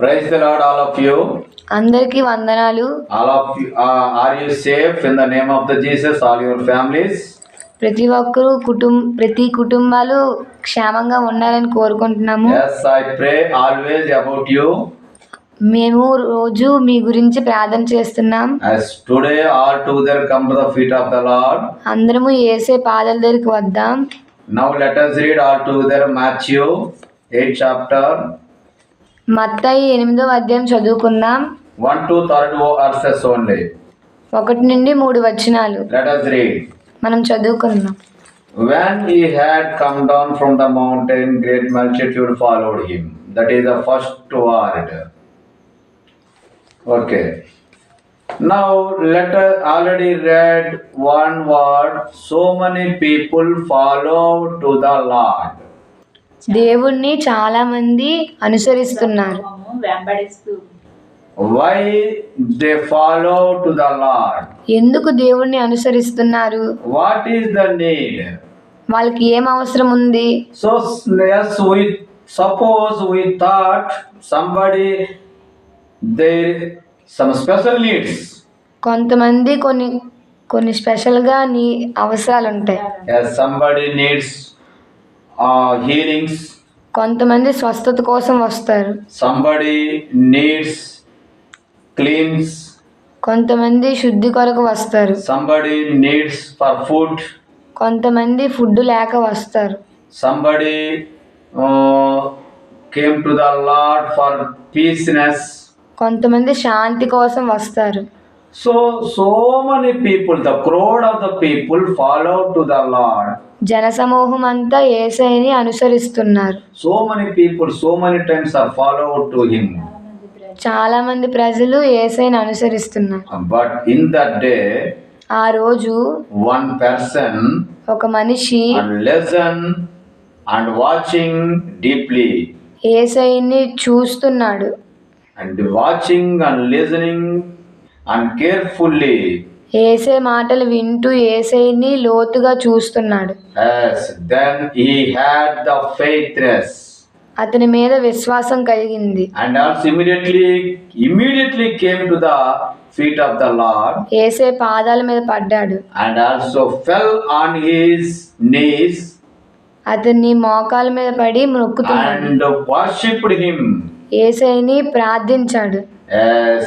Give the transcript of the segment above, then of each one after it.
Praise the lord all of you అందరికి వందనాలు. All of are you safe in the name of the Jesus all your families ప్రతి ఒక్కరు కుటుంబ ప్రతి కుటుంబాలు క్షేమంగా ఉండాలని కోరుకుంటున్నాము. Yes pray always about you మేము రోజు మీ గురించి ప్రార్థన చేస్తున్నాం. Us today all together come to the feet of the lord అందరము ఏసే పాదల దగ్గరికి వద్దాం. Now let read all together Matthew 8 chapter మత్తయి ఎనిమిదో అధ్యాయం చదువుకుందాం 1 to 3 verses only. ఒకటి నుండి మూడు వచనాలు Let us read. మనం చదువుకుందాం When he had come down from the mountain, great multitude followed him. That is the first word. Okay. Now let us already read one word. So many people follow to the Lord. దేవుణ్ణి చాలా మంది అనుసరిస్తున్నారు. Why they follow to the ఎందుకు దేవుణ్ణి అనుసరిస్తున్నారు? What is the వాళ్ళకి ఏం అవసరం ఉంది? So suppose we thought some special needs కొంతమంది కొన్ని కొన్ని స్పెషల్గా నీ అవసరాలు ఉంటాయి సంబడి నీడ్స్ ఆ హీలింగ్స్ కొంతమంది స్వస్థత కోసం వస్తారు. సంబడి నీడ్స్ క్లీన్స్ కొంతమంది శుద్ధి కొరకు వస్తారు. సంబడి నీడ్స్ ఫర్ ఫుడ్ కొంతమంది ఫుడ్ లేక వస్తారు. Somebody came to the lord for peaceness కొంతమంది శాంతి కోసం వస్తారు. So so many people the crowd of the people follow to the lord జనసమూహం అంతా ఏసైని అనుసరిస్తున్నారు. So many people so many times are follow to him చాలా మంది ప్రజలు ఏసైని అనుసరిస్తున్నారు. బట్ ఇన్ దట్ డే ఆ రోజు వన్ పర్సన్ ఒక మనిషి లెసన్ అండ్ వాచింగ్ డీప్లీ ఏసైని చూస్తున్నాడు. And watching and listening and carefully ఏసే మాటలు వింటూ ఏసైని లోతుగా చూస్తున్నాడు. Yes then he had the faithness అతని మీద విశ్వాసం కలిగింది. And also immediately immediately came to the feet of the lord ఏసే పాదాల మీద పడ్డాడు. And also fell on his knees అతన్ని మోకాల మీద పడి మొక్కుతున్నాడు. అండ్ వర్షిప్డ్ హిమ్ ఏసైని ప్రార్థించాడు. Yes.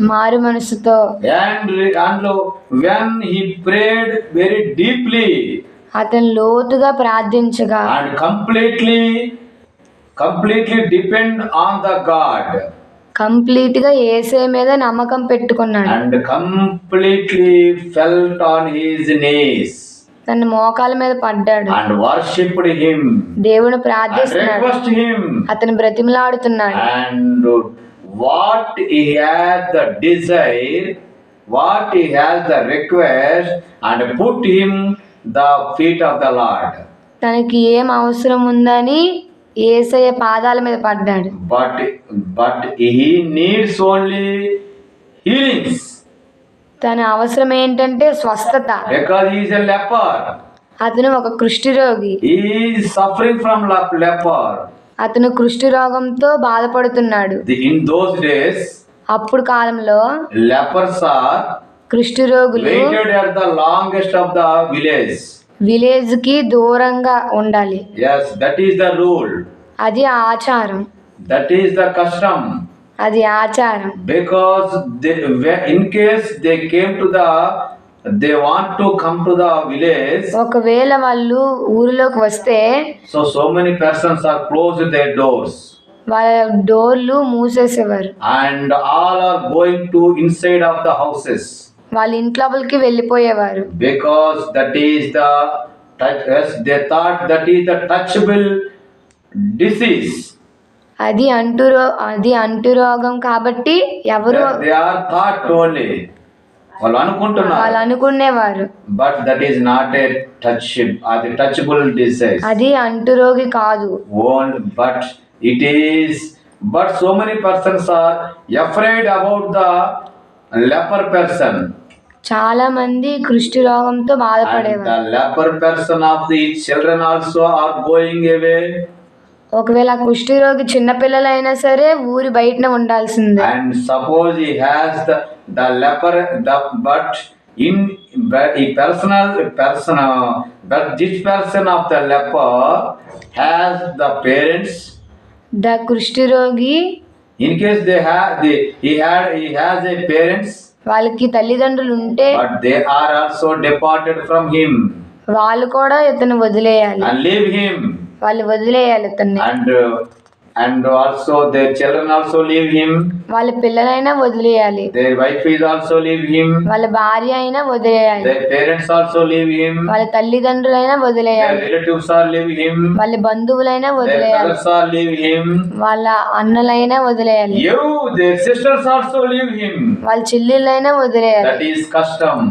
మారు మనసుతో. అతను లోతుగా ప్రార్థించగా. And completely completely depend on the god కంప్లీట్గా ఏసే మీద నమ్మకం పెట్టుకున్నాడు. And completely felt on his knees తన మోకాల మీద పడ్డాడు. అండ్ వర్షిప్డ్ హిమ్ దేవుని ప్రార్థిస్తున్నాడు. రిక్వెస్ట్ అతను బ్రతిమలాడుతున్నాడు. And what has the desire what he has the request and put him the feet of the lord తనకి ఏం అవసరం ఉందని ఏసయ పాదాల మీద పడ్డాడు. But but he needs only healings తన అవసరం ఏంటంటే స్వస్థత. బికాజ్ హీస్ ఎ లెపర్ అతను ఒక కృష్టి రోగి. హీ సఫరింగ్ ఫ్రమ్ లెపర్ అతను కృష్టి రోగంతో బాధపడుతున్నాడు అప్పుడు కాలంలో లెపర్స్ కృష్టి రోగులు are the longest of the village village దూరంగా ఉండాలి. Yes that is the rule. అది ఆచారం. దట్ ఈస్ ద కష్టం అది ఆచారం. Because in case they came to the they want to come to the village ఒకవేళ వాళ్ళు ఊరిలోకి వస్తే so so many persons are close their doors వాళ్ళ డోర్లు మూసేసేవారు. And all are going to inside of the houses వాళ్ళ ఇంట్లోకి వెళ్ళిపోయేవారు. Because that is the touch they thought that is the touchable disease అది అంటురో అది అంటురోగం కాబట్టి ఎవరు ఆర్ థాట్ ఓన్లీ వాళ్ళు వాళ్ళు అనుకుంటున్నారు అనుకునేవారు. But that is not a touch అది టచబుల్ డిసైజ్ అది అంటురోగి కాదు. Own but it is but so many persons are afraid about the leper person చాలా మంది కుష్టి రోగంతో బాధపడేవారు. Leper person of the children also are going away ఒకవేళ కుష్టి రోగి చిన్న పిల్లలైనా సరే ఊరి బయటనే ఉండాల్సిందే. And suppose he has the the leper the but in ఈ personal person but this person of the leper has the parents the కుష్టి రోగి in case they have the he had he has a parents వాళ్ళకి తల్లిదండ్రులు ఉంటే they are also departed from him వాళ్ళు కూడా ఇతను వదిలేయాలి. అండ్ హిమ్ వాళ్ళు వదిలేయాలి తన్ని. And also their children also leave him వాళ్ళ పిల్లలైనా వదిలేయాలి. Their wife is also leave him వాళ్ళ భార్య అయినా వదిలేయాలి. Their parents also leave him వాళ్ళ తల్లిదండ్రులైనా వదిలేయాలి. Their relatives are leave him వాళ్ళ బంధువులైనా వదిలేయాలి. దేర్ ఆల్సో లీవ్ హిమ్ వాళ్ళ అన్నలైనా వదిలేయాలి. You their sisters also leave him వాళ్ళ చెల్లెళ్ళైనా వదిలేయాలి. దట్ ఇస్ కస్టమ్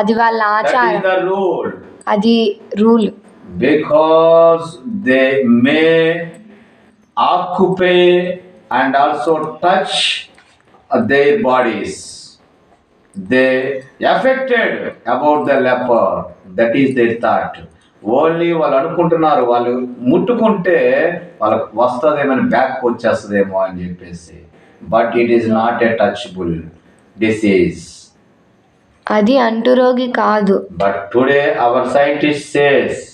అది వాళ్ళ ఆచారం దట్ ఇస్ ద రూల్ అది rule. Because they may occupy and also touch they bodies they affected about the leper that is they thought only వాళ్ళు అనుకుంటున్నారు వాళ్ళు ముట్టుకుంటే వాళ్ళకు వస్తుందేమని బ్యాక్ వచ్చేస్తుందేమో అని చెప్పేసి. But it is not a touchable disease అది అంటు కాదు. But today our scientist says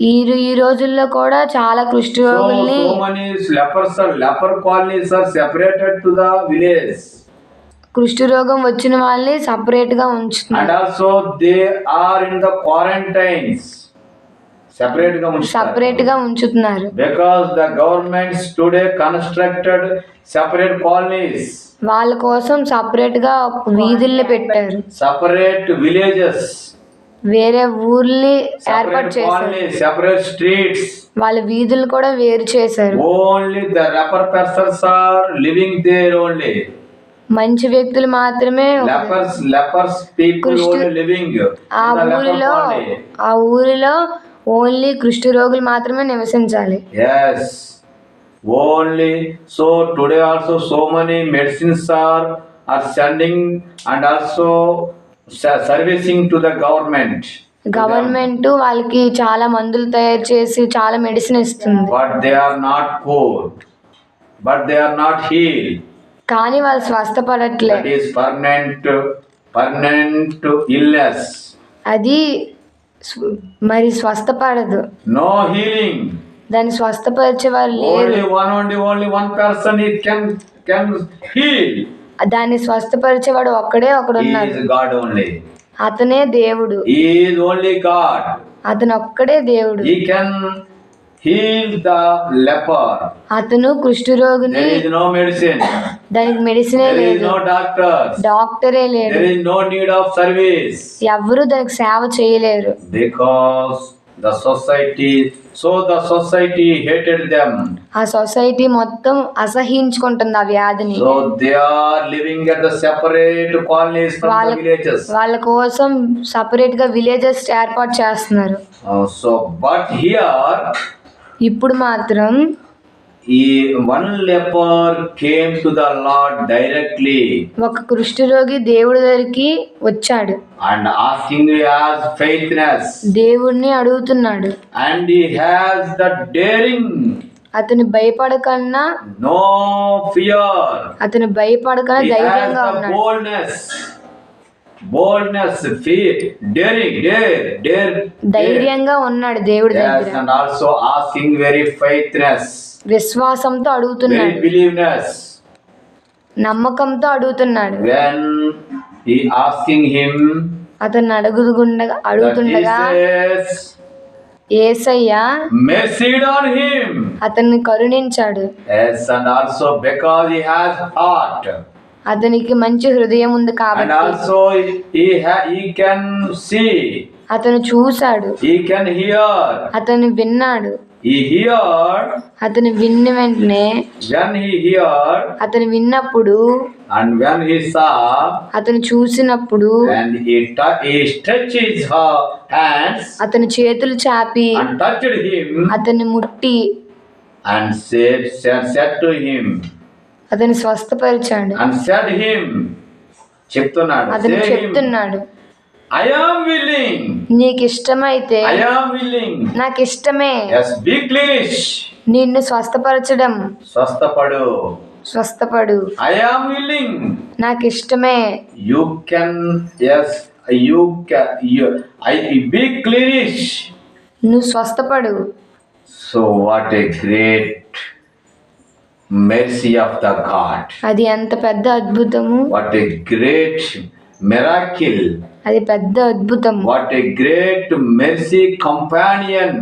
ఈ ఈ రోజుల్లో కూడా చాలా కృష్ణ రోగుల్ని కృష్టి రోగం వచ్చిన వాళ్ళని సపరేట్గా ఉంచుతుంది సెపరేట్గా సెపరేట్గా ఉంచుతున్నారు. Because the government today constructed separate colonies వాళ్ళ కోసం సెపరేట్గా వీధుల్ని పెట్టారు. సపరేట్ విలేజెస్ వేరే ఊర్లు ఏర్పాటు చేశారు. సెపరేట్ స్ట్రీట్స్ వాళ్ళ వీధులు కూడా వేరు చేశారు. Only the leper persons are living there only మంచి వ్యక్తులు మాత్రమే lepers lepers people only living ఆ ఊరిలో ఆ ఊరిలో ఓన్లీ కృష్టి రోగులు మాత్రమే నివసించాలి. Yes. Only. So today also so many medicines are are sending and servicing to the government government వాళ్ళకి చాలా మందులు తయారు చేసి చాలా మెడిసిన్ ఇస్తుంది. But they are not poor but they are not heal కానీ వాళ్ళు స్వస్థపడట్లే. That is permanent permanent illness అది మరి స్వస్థపడదు. నో హీలింగ్ దాన్ని స్వస్థపరిచే వాళ్ళు లేరు. Only one only only one person it can can heal దాన్ని స్వస్థపరిచేవాడు ఒక్కడే ఒకడు ఉన్నాడు అతనే దేవుడు. అతను ఒక్కడే దేవుడు. అతను కృష్ణ రోగిని దానికి మెడిసిన్ డాక్టరే లేదు. నో నీడ్ ఎవరు దానికి సేవ చేయలేరు. The society, so the society hated them. ఆ సొసైటీ మొత్తం అసహించుకుంటుంది ఆ వ్యాధిని So they are living at the separate colonies from వాళ్ళ the villages. వాళ్ళ కోసం సపరేట్గా విలేజెస్ ఏర్పాటు చేస్తున్నారు Uh, so, but here, ఇప్పుడు మాత్రం ఒక కృష్ణ రోగి దేవుడి దగ్గరికి వచ్చాడు. అండ్ ఆస్కింగ్ హాస్ ఫెయిత్నెస్ దేవుణ్ణి అడుగుతున్నాడు. And he has the daring అతను భయపడకన్నా నో ఫియర్ అతను భయపడకన్నా ధైర్యంగా ఉన్నాడు. ధైర్యంగా ఉన్నాడు దేవుడు and also asking very faithness విశ్వాసంతో అడుగుతున్నాడు. నమ్మకంతో అడుగుతున్నాడు. అతను అడుగుతుండగా అడుగుతుండగా అతన్ని కరుణించాడు. అతనికి మంచి హృదయం ఉంది కాబట్టి అతను చూశాడు. అతను విన్నాడు. అతను విన్న వెంటనే అతను విన్నప్పుడు అతను చూసినప్పుడు అతని చేతులు చాపి అతన్ని ముట్టి అతను స్వస్థపరిచాడు. చెప్తున్నాడు అతను చెప్తున్నాడు. Am willing నీకు ఇష్టమైతే నాకు ఇష్టమే yes be cleanish నిన్ను స్వస్థపరచడం స్వస్థపడు స్వస్థపడు willing నాకు ఇష్టమే yes you can you I be cleanish నువ్వు స్వస్థపడు so what a great mercy of the God అది ఎంత పెద్ద అద్భుతము what a great miracle అది పెద్ద అద్భుతం. What a great mercy companion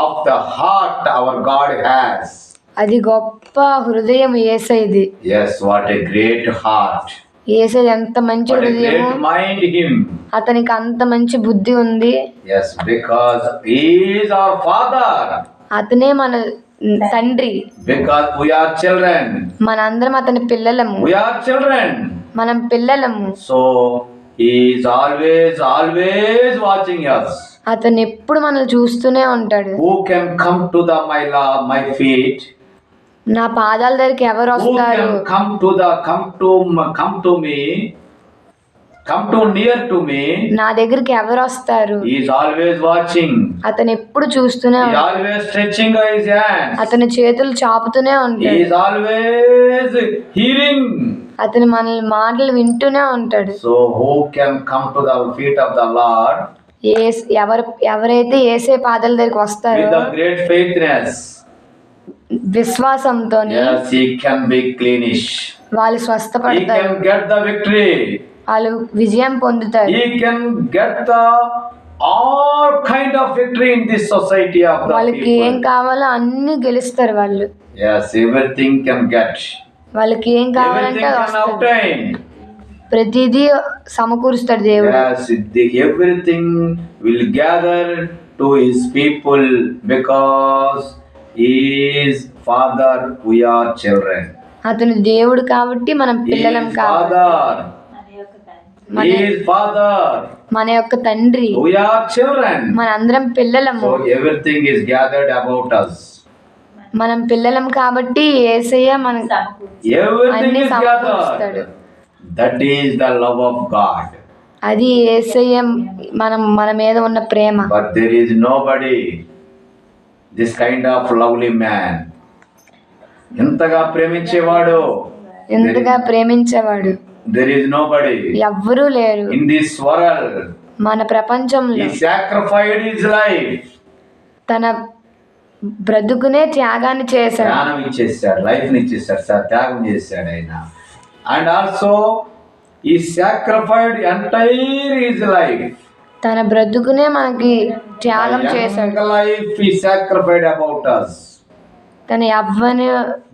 of the heart our god has అది గొప్ప హృదయం యేసయ్యది yes what a great heart. యేసయ్య ఎంత మంచి హృదయం మైండ్ హిమ్ అతనికి అంత మంచి బుద్ధి ఉంది. Yes because he is our father. అతనే మన తండ్రి. Because we are children. మనందరం అతని పిల్లలము. We are children. మనం పిల్లలము. So is always always watching అతను ఎప్పుడు మనల్ని చూస్తూనే ఉంటాడు. Who can come to the my law my feet నా పాదాల దగ్గరికి ఎవరు వస్తారు? Come to the come to come to me come to near to me నా దగ్గరికి ఎవరు వస్తారు? ఈజ్ ఆల్వేస్ వాచింగ్ అతను ఎప్పుడు చూస్తూనే ఉంటాడు. ఆల్వేస్ స్ట్రెచింగ్ అతని చేతులు చాపుతూనే ఉంటాడు. ఈజ్ ఆల్వేస్ హీరింగ్ అతను మన మాటలు వింటూనే ఉంటాడు. So who can come to the feet of the lord yes ఎవరు ఎవరైతే యేసే పాదాల దగ్గరికి వస్తారు విత్ ద గ్రేట్ ఫెయిత్నెస్ విశ్వాసంతో yes he can be cleanish వాళ్ళు స్వస్థపడతారు. He can get the victory. వాళ్ళు విజయం పొందుతారు. He can get the all kind of victory in this society of the వాళ్ళకి ఏం కావాలో అన్ని గెలుస్తారు వాళ్ళు. Yes everything can get వాళ్ళకి ఏం కావాలంటే ప్రతిదీ సమకూరుస్తాడు దేవుడు. Everything will gather to his people because his father we are children అతను దేవుడు కాబట్టి మనం పిల్లలం కాదు ఫాదర్ మన యొక్క తండ్రి. వి ఆర్ చిల్డ్రన్ పిల్లలం so everything is gathered about us మనం పిల్లలం కాబట్టి ఏసయ్య మన అన్ని అది ఏసయ్య మనం మన మీద ఉన్న ప్రేమ. This kind of lovely man ఎంతగా ప్రేమించేవాడు? ఎంతగా ప్రేమించేవాడు? దేర్ ఇస్ నోబడి ఎవరు లేరు. ఇన్ దిస్ వరల్డ్ మన ప్రపంచంలో హి సాక్రిఫైడ్ హిస్ లైఫ్ తన బ్రతుకునే త్యాగాన్ని చేశాడు. జ్ఞానం ఇచ్చేసాడు లైఫ్ని ఇచ్చేసాడు సార్ త్యాగం చేశాడు ఆయన. And also he sacrificed entire his life తన బ్రతుకునే మనకి త్యాగం చేశాడు. లైఫ్ ఈ సాక్రిఫైడ్ అబౌట్ అస్ తన యవ్వన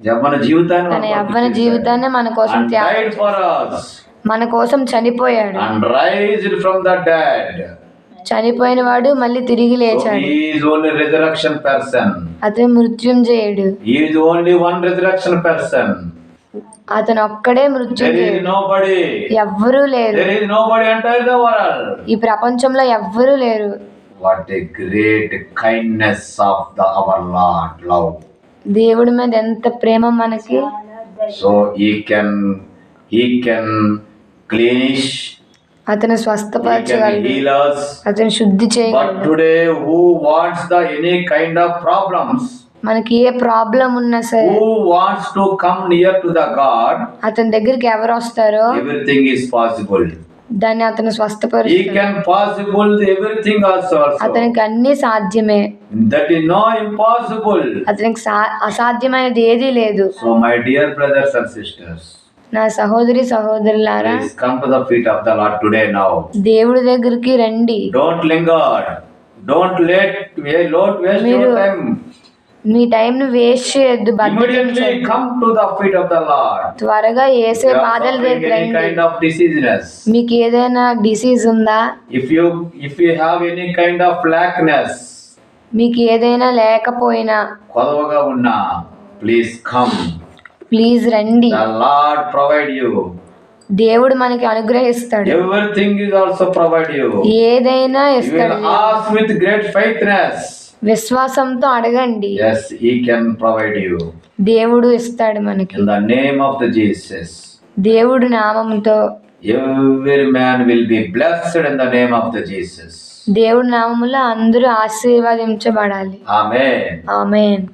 యవ్వన జీవితాన్ని తన యవ్వన జీవితాన్ని మన కోసం త్యాగం ఫర్ us. మన కోసం చనిపోయాడు. And raised from the dead. చనిపోయిన వాడు మళ్ళీ తిరిగి లేచాడు. అతను మృత్యుం చేయడు అతను ఒక్కడే మృత్యుం ఎవరు లేరు. ఈ ప్రపంచంలో ఎవ్వరూ లేరు. దేవుడి మీద ఎంత ప్రేమ మనకి. సో ఈ కెన్ హీ కెన్ క్లీనిష్ అతను అతను శుద్ధి ప్రాబ్లమ్స్ మనకి ఏ ప్రాబ్లం ఉన్నా సరే who wants come near to the god అతని దగ్గరికి ఎవరు వస్తారో దాన్ని అతను స్వస్థపరు అతనికి అన్ని సాధ్యమే. దట్ ఇస్ నో అసాధ్యమైనది ఏదీ లేదు. నా సహోదరి సహోదరులారా come to the feet of the lord today now దేవుడి దగ్గరికి రండి. Don't linger don't let way lot waste your time me time ను వేస్ట్ చేయొద్దు immediately come to the feet of the lord త్వరగా యేసే పాదాల దగ్గర రండి. కైండ్ ఆఫ్ డిసీజ్నెస్ మీకు ఏదైనా డిసీజ్ ఉందా? If you if you have any kind of lackness మీకు ఏదైనా లేకపోయినా కొదవగా ఉన్నా ప్లీజ్ కమ్ ప్లీజ్ రండి. దేవుడు మనకి అనుగ్రహిస్తాడు. Everything is also provide you ఏదైనా ఇస్తాడు. ఆస్క్ విత్ గ్రేట్ ఫెయిత్నెస్ విశ్వాసంతో అడగండి. Yes he can provide you దేవుడు ఇస్తాడు మనకి. In the name of the Jesus దేవుడు నామంతో. Every man will be blessed in the name of the Jesus దేవుడి నామములో అందరూ ఆశీర్వదించబడాలి. ఆమేన్ ఆమెన్